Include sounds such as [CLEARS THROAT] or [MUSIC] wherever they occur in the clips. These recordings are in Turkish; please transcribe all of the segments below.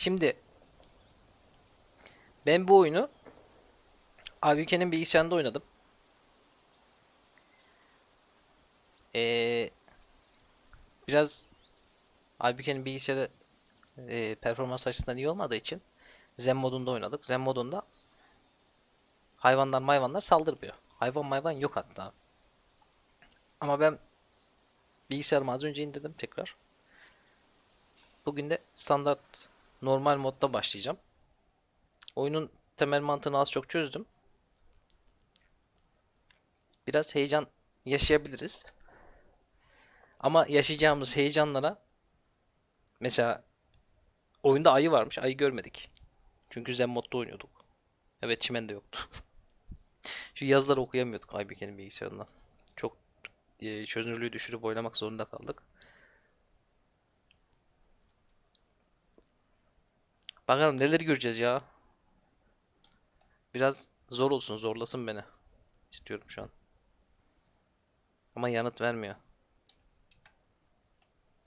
Şimdi ben bu oyunu Aybüke'nin bilgisayarında oynadım. Ee, biraz Aybüke'nin bilgisayarı e, performans açısından iyi olmadığı için Zen modunda oynadık. Zen modunda hayvanlar mayvanlar saldırmıyor. Hayvan mayvan yok hatta. Ama ben bilgisayarımı az önce indirdim tekrar. Bugün de standart normal modda başlayacağım. Oyunun temel mantığını az çok çözdüm. Biraz heyecan yaşayabiliriz. Ama yaşayacağımız heyecanlara mesela oyunda ayı varmış. Ayı görmedik. Çünkü Zen modda oynuyorduk. Evet çimen de yoktu. [LAUGHS] Şu yazıları okuyamıyorduk Aybüke'nin bilgisayarından. Çok e, çözünürlüğü düşürüp oynamak zorunda kaldık. Bakalım neleri göreceğiz ya. Biraz zor olsun, zorlasın beni. İstiyorum şu an. Ama yanıt vermiyor.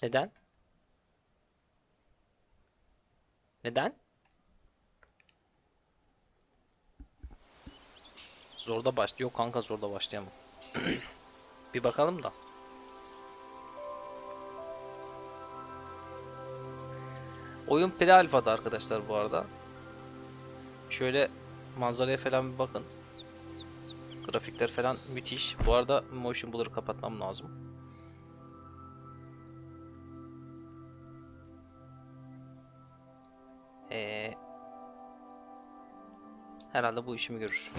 Neden? Neden? Zorda baş... Yok kanka zorda başlayamam. [CLEARS THROAT] Bir bakalım da. Oyun pre-alfa'da arkadaşlar bu arada. Şöyle manzaraya falan bir bakın. Grafikler falan müthiş. Bu arada motion blur'ı kapatmam lazım. Ee, herhalde bu işimi görür.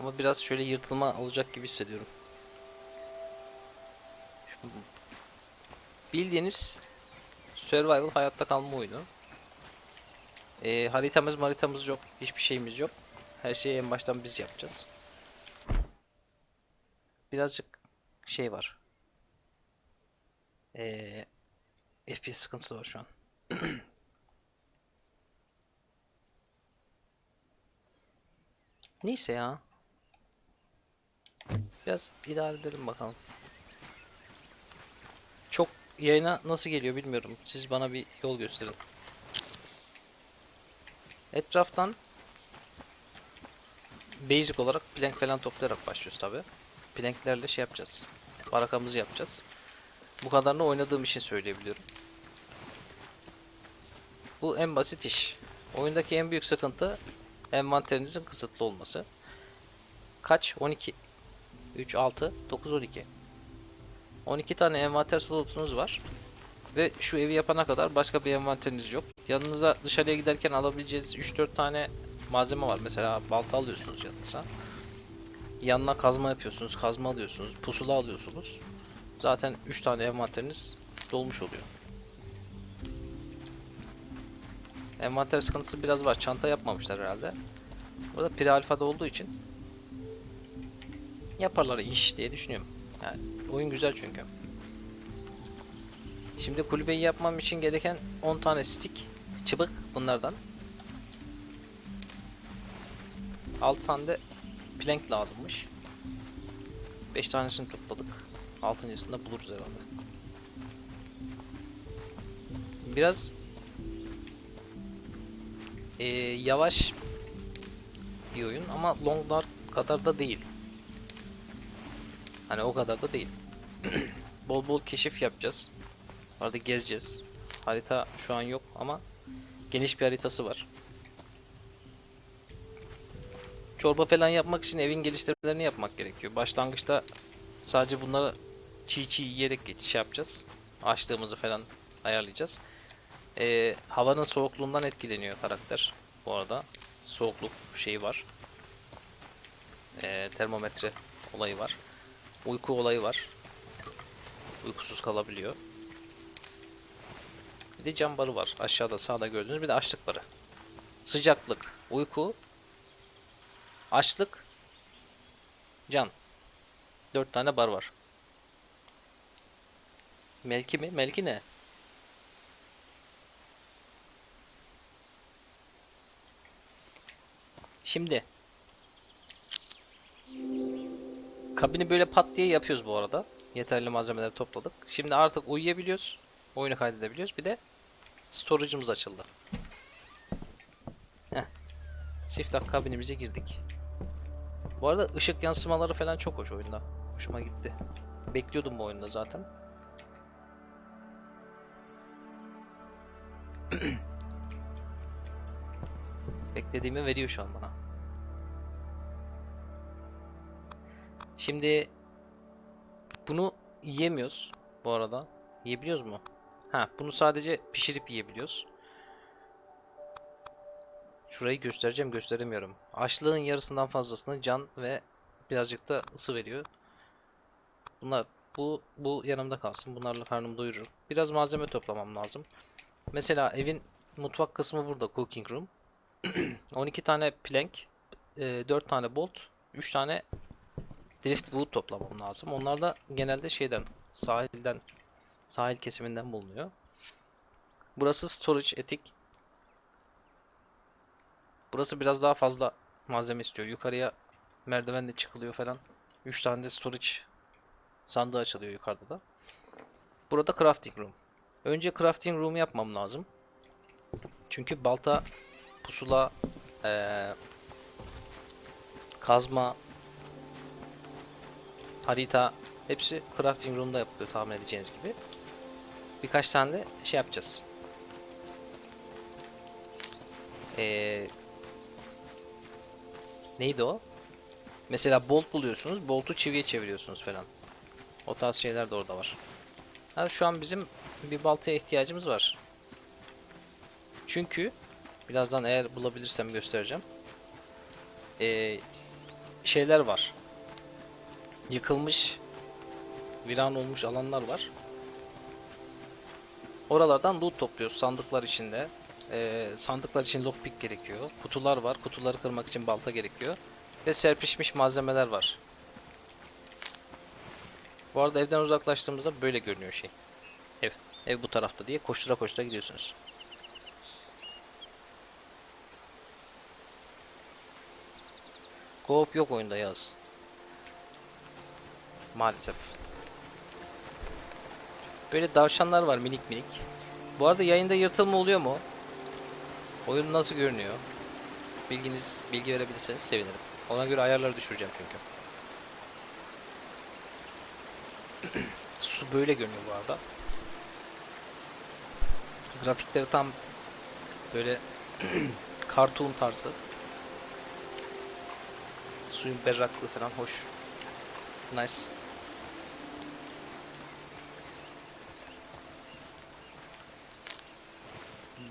Ama biraz şöyle yırtılma olacak gibi hissediyorum. Bildiğiniz survival hayatta kalma oyunu. Ee, haritamız haritamız yok. Hiçbir şeyimiz yok. Her şeyi en baştan biz yapacağız. Birazcık şey var. Ee, FPS sıkıntısı var şu an. [CLEARS THROAT] Neyse ya. Biraz idare edelim bakalım. Yayına nasıl geliyor bilmiyorum. Siz bana bir yol gösterin. Etraftan basic olarak plank falan toplayarak başlıyoruz tabi. Planklerle şey yapacağız. Barakamızı yapacağız. Bu kadarını oynadığım için söyleyebiliyorum. Bu en basit iş. Oyundaki en büyük sıkıntı envanterinizin kısıtlı olması. Kaç? 12 3 6 9 12. 12 tane envanter slotunuz var. Ve şu evi yapana kadar başka bir envanteriniz yok. Yanınıza dışarıya giderken alabileceğiniz 3-4 tane malzeme var. Mesela balta alıyorsunuz yanınıza. Yanına kazma yapıyorsunuz, kazma alıyorsunuz, pusula alıyorsunuz. Zaten 3 tane envanteriniz dolmuş oluyor. Envanter sıkıntısı biraz var. Çanta yapmamışlar herhalde. Burada pre alfada olduğu için yaparlar iş diye düşünüyorum. Yani oyun güzel çünkü. Şimdi kulübeyi yapmam için gereken 10 tane stick çıbık bunlardan. 6 tane de plank lazımmış. 5 tanesini topladık. 6.sında da buluruz herhalde. Biraz ee, yavaş bir oyun ama Long Dark kadar da değil. Hani o kadar da değil. [CLEARS THROAT] bol bol keşif yapacağız. Arada gezeceğiz. Harita şu an yok ama geniş bir haritası var. Çorba falan yapmak için evin geliştirmelerini yapmak gerekiyor. Başlangıçta sadece bunları çiğ çiğ yiyerek geçiş yapacağız. Açlığımızı falan ayarlayacağız. Ee, havanın soğukluğundan etkileniyor karakter. Bu arada soğukluk şeyi var. Ee, termometre olayı var. Uyku olayı var. Uykusuz kalabiliyor. Bir de cam barı var. Aşağıda sağda gördüğünüz bir de açlık barı. Sıcaklık, uyku, açlık, can. Dört tane bar var. Melki mi? Melki ne? Şimdi kabini böyle pat diye yapıyoruz bu arada. Yeterli malzemeleri topladık. Şimdi artık uyuyabiliyoruz. Oyunu kaydedebiliyoruz. Bir de Storage'ımız açıldı. Heh. Siftah kabinimize girdik. Bu arada ışık yansımaları falan çok hoş oyunda. Hoşuma gitti. Bekliyordum bu oyunda zaten. [CLEARS THROAT] Beklediğimi veriyor şu an bana. Şimdi bunu yiyemiyoruz bu arada. Yiyebiliyoruz mu? Ha, bunu sadece pişirip yiyebiliyoruz. Şurayı göstereceğim, gösteremiyorum. Açlığın yarısından fazlasını can ve birazcık da ısı veriyor. Bunlar bu bu yanımda kalsın. Bunlarla karnımı doyururum. Biraz malzeme toplamam lazım. Mesela evin mutfak kısmı burada, cooking room. [CLEARS THROAT] 12 tane plank, 4 tane bolt, 3 tane driftwood toplamam lazım. Onlar da genelde şeyden, sahilden, sahil kesiminden bulunuyor. Burası storage etik. Burası biraz daha fazla malzeme istiyor. Yukarıya merdivenle çıkılıyor falan. 3 tane de storage sandığı açılıyor yukarıda da. Burada crafting room. Önce crafting room yapmam lazım. Çünkü balta, pusula, eee, kazma, harita hepsi crafting room'da yapılıyor tahmin edeceğiniz gibi. Birkaç tane de şey yapacağız. Eee neydi o? Mesela bolt buluyorsunuz, boltu çiviye çeviriyorsunuz falan. O tarz şeyler de orada var. Ha, şu an bizim bir baltaya ihtiyacımız var. Çünkü birazdan eğer bulabilirsem göstereceğim. Ee, şeyler var. Yıkılmış, viran olmuş alanlar var. Oralardan loot topluyoruz sandıklar içinde. Ee, sandıklar için lockpick gerekiyor. Kutular var. Kutuları kırmak için balta gerekiyor. Ve serpişmiş malzemeler var. Bu arada evden uzaklaştığımızda böyle görünüyor şey. Ev. Ev bu tarafta diye koştura koştura gidiyorsunuz. Co-op yok oyunda yaz. Maalesef. Böyle davşanlar var minik minik. Bu arada yayında yırtılma oluyor mu? Oyun nasıl görünüyor? Bilginiz, bilgi verebilirseniz sevinirim. Ona göre ayarları düşüreceğim çünkü. [CLEARS THROAT] Su böyle görünüyor bu arada. Grafikleri tam böyle [CLEARS THROAT] cartoon tarzı. Suyun berraklığı falan hoş. Nice.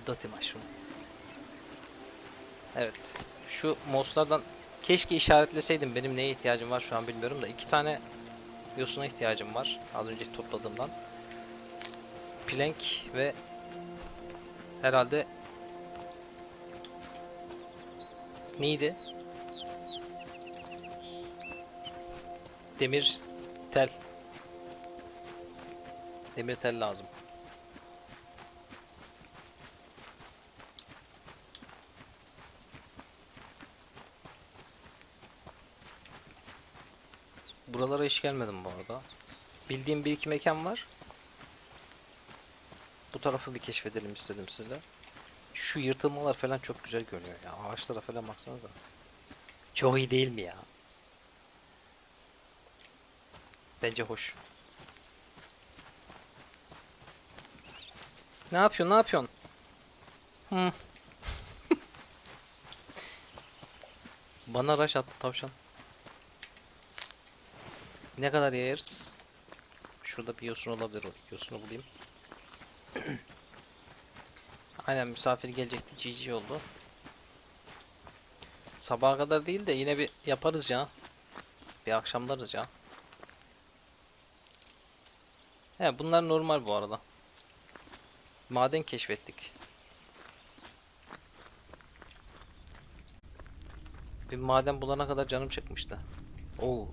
Dirty mushroom. Evet. Şu moslardan keşke işaretleseydim benim neye ihtiyacım var şu an bilmiyorum da iki tane yosuna ihtiyacım var az önce topladığımdan. Plank ve herhalde neydi? Demir tel. Demir tel lazım. Buralara hiç gelmedim bu arada. Bildiğim bir iki mekan var. Bu tarafı bir keşfedelim istedim size. Şu yırtılmalar falan çok güzel görünüyor ya. Ağaçlara falan baksanıza. Çok iyi değil mi ya? Bence hoş. Ne yapıyorsun? Ne yapıyorsun? Hı. [LAUGHS] Bana rush attı tavşan. Ne kadar yayarız? Şurada bir yosun olabilir. o Yosunu bulayım. [CLEARS THROAT] Aynen misafir gelecekti. GG oldu. Sabaha kadar değil de yine bir yaparız ya. Bir akşamlarız ya. He bunlar normal bu arada. Maden keşfettik. Bir maden bulana kadar canım çıkmıştı. Oo